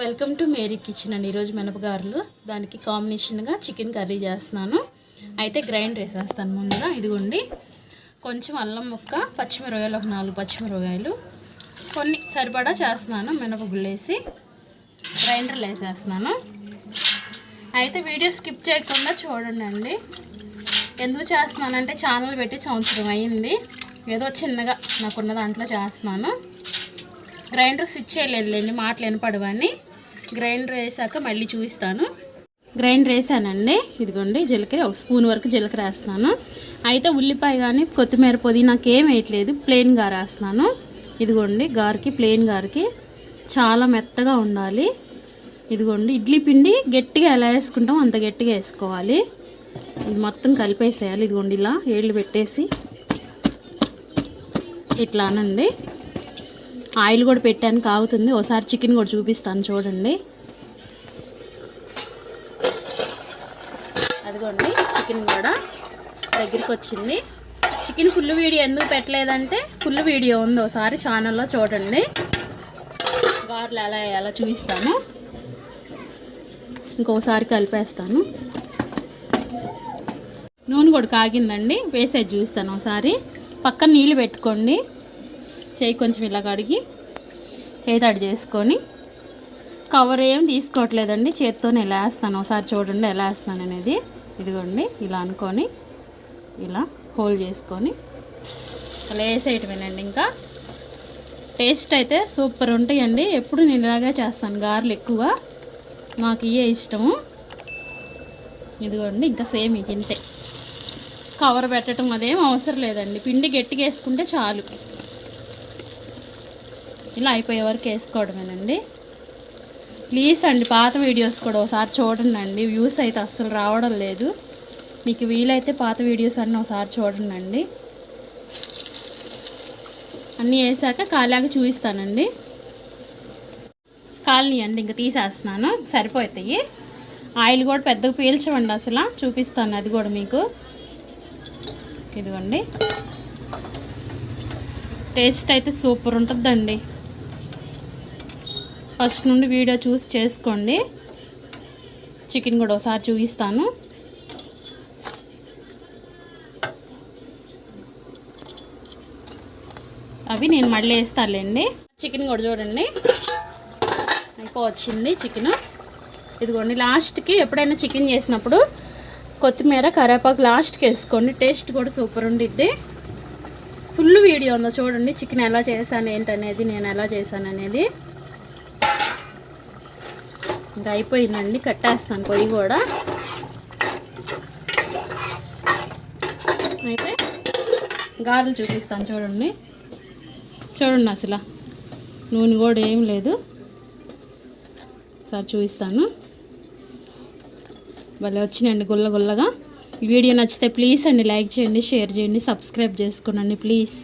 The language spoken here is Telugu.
వెల్కమ్ టు మేరీ కిచెన్ అండి. ఈరోజు మినపగారులు. దానికి కాంబినేషన్గా చికెన్ కర్రీ చేస్తున్నాను. అయితే గ్రైండ్ వేసేస్తాను ముందుగా. ఇదిగోండి. కొంచెం అల్లం ముక్క పచ్చిమిరకాయలు ఒక నాలుగు పచ్చిమిరకాయలు కొన్ని సరిపడా చేస్తున్నాను. మినపగుళ్ళేసి గ్రైండర్లు గ్రైండర్లో వేసేస్తున్నాను. అయితే వీడియో స్కిప్ చేయకుండా చూడండి అండి ఎందుకు చేస్తున్నానంటే ఛానల్ పెట్టి సంవత్సరం అయింది. ఏదో చిన్నగా నాకున్న దాంట్లో చేస్తున్నాను. గ్రైండర్ స్విచ్ చేయలేదులేండి మాటలు వినపడవని. గ్రైండర్ వేసాక మళ్ళీ చూపిస్తాను. గ్రైండర్ వేసానండి. ఇదిగోండి జీలకర్ర ఒక స్పూన్ వరకు జీలకర్ర వేస్తున్నాను. అయితే ఉల్లిపాయ కానీ కొత్తిమీర పొది ఏం వేయట్లేదు ప్లెయిన్ గారు వేస్తున్నాను ఇదిగోండి గారికి ప్లెయిన్ గారికి చాలా మెత్తగా ఉండాలి. ఇదిగోండి ఇడ్లీ పిండి గట్టిగా ఎలా వేసుకుంటాం అంత గట్టిగా వేసుకోవాలి. ఇది మొత్తం కలిపేసేయాలి. ఇదిగోండి ఇలా ఏళ్ళు పెట్టేసి ఇట్లానండి. ఆయిల్ కూడా పెట్టాను కాగుతుంది. ఒకసారి చికెన్ కూడా చూపిస్తాను చూడండి. అదిగోండి చికెన్ కూడా దగ్గరికి వచ్చింది. చికెన్ ఫుల్ వీడియో ఎందుకు పెట్టలేదంటే ఫుల్ వీడియో ఉంది ఒకసారి ఛానల్లో చూడండి. గారెలు ఎలా ఎలా చూపిస్తాను. ఇంకోసారి కలిపేస్తాను. నూనె కూడా కాగిందండి వేసేది చూస్తాను ఒకసారి పక్కన నీళ్ళు పెట్టుకోండి. చేయి కొంచెం ఇలా కడిగి చేయి తడి చేసుకొని కవర్ ఏం తీసుకోవట్లేదండి. చేతితోనే ఎలా వేస్తాను? ఒకసారి చూడండి ఎలా వేస్తాను అనేది. ఇదిగోండి ఇలా అనుకొని ఇలా హోల్డ్ చేసుకొని అలా వేసేయటమేనండి ఇంకా. టేస్ట్ అయితే సూపర్ ఉంటాయండి. ఎప్పుడు నేను ఇలాగే చేస్తాను. గారెలు ఎక్కువ మాకు ఇవే ఇష్టము. ఇదిగోండి ఇంకా సేమ్ ఇంతే. కవర్ పెట్టడం అదేం అవసరం లేదండి. పిండి గట్టిగా వేసుకుంటే చాలు. ఇలా అయిపోయే వరకు వేసుకోవడమేనండి. ప్లీజ్ అండి పాత వీడియోస్ కూడా ఒకసారి చూడండి అండి వ్యూస్ అయితే అస్సలు రావడం లేదు. మీకు వీలైతే పాత వీడియోస్ అన్నీ ఒకసారి చూడండి అండి అన్నీ వేసాక కాలాగా చూపిస్తానండి. కాలనీ అండి ఇంకా తీసేస్తున్నాను. సరిపోతాయి. ఆయిల్ కూడా పెద్దగా పీల్చవండి అసలు. చూపిస్తాను అది కూడా మీకు. ఇదిగోండి. టేస్ట్ అయితే సూపర్ ఉంటుందండి. ఫస్ట్ నుండి వీడియో చూసి చేసుకోండి. చికెన్ కూడా ఒకసారి చూపిస్తాను. అవి నేను మళ్ళీ వేస్తానులేండి. చికెన్ కూడా చూడండి. అయిపోవచ్చింది చికెన్. ఇదిగోండి లాస్ట్కి ఎప్పుడైనా చికెన్ చేసినప్పుడు కొత్తిమీర కరేపాకు లాస్ట్కి వేసుకోండి. టేస్ట్ కూడా సూపర్ ఉండిద్ది. ఫుల్ వీడియో ఉందో చూడండి చికెన్ ఎలా చేశాను ఏంటనేది నేను ఎలా చేశాను అనేది ఇంకా అయిపోయిందండి కట్టేస్తాను పొయ్యి కూడా. అయితే గారెలు చూపిస్తాను చూడండి. చూడండి అసలు నూనె కూడా ఏం లేదు. సార్ చూపిస్తాను. భలే వచ్చినాయండి గుల్ల గుల్లగా వీడియో నచ్చితే ప్లీజ్ అండి లైక్ చేయండి షేర్ చేయండి సబ్స్క్రైబ్ చేసుకోండి ప్లీజ్.